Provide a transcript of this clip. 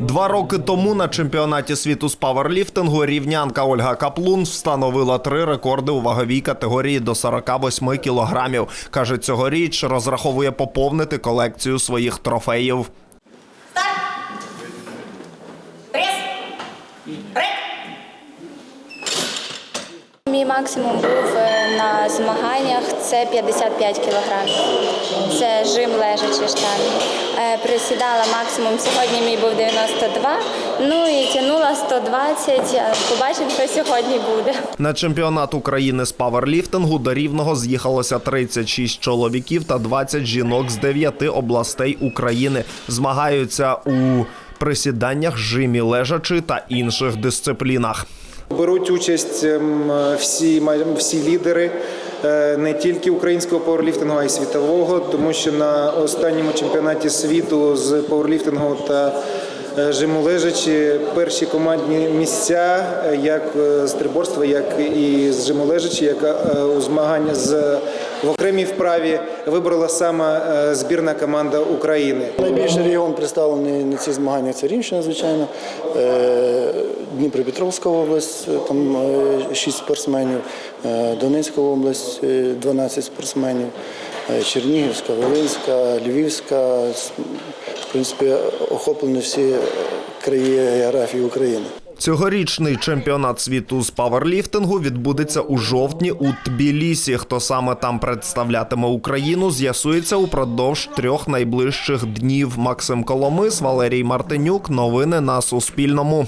Два роки тому на чемпіонаті світу з паверліфтингу рівнянка Ольга Каплун встановила три рекорди у ваговій категорії до 48 кілограмів. Каже, цьогоріч розраховує поповнити колекцію своїх трофеїв. Старт! Прес! Рек! Мій максимум був е, на змаганнях це 55 кілограмів. Це жим лежачі штанги. Е, Присідала максимум сьогодні мій був 92, ну і тягнула 120. Е, Побачимо, що сьогодні буде. На чемпіонат України з паверліфтингу до Рівного з'їхалося 36 чоловіків та 20 жінок з 9 областей України. Змагаються у присіданнях, жимі лежачи та інших дисциплінах. Беруть участь ем, всі, всі лідери не тільки українського пауерліфтингу, а й світового, тому що на останньому чемпіонаті світу з пауерліфтингу та е, жиму лежачі перші командні місця, е, як е, з триборства, як і з жиму лежачі, як е, у змагання з в окремій вправі вибрала саме е, збірна команда України. Найбільший регіон представлений на ці змагання це Рівщина, звичайно, е, Дніпропетровська область, е, там 6 спортсменів, Донецька область, е, 12 спортсменів, Чернігівська, Волинська, Львівська. В принципі, охоплені всі краї географії України. Цьогорічний чемпіонат світу з паверліфтингу відбудеться у жовтні у Тбілісі. Хто саме там представлятиме Україну, з'ясується упродовж трьох найближчих днів. Максим Коломис, Валерій Мартинюк. Новини на Суспільному.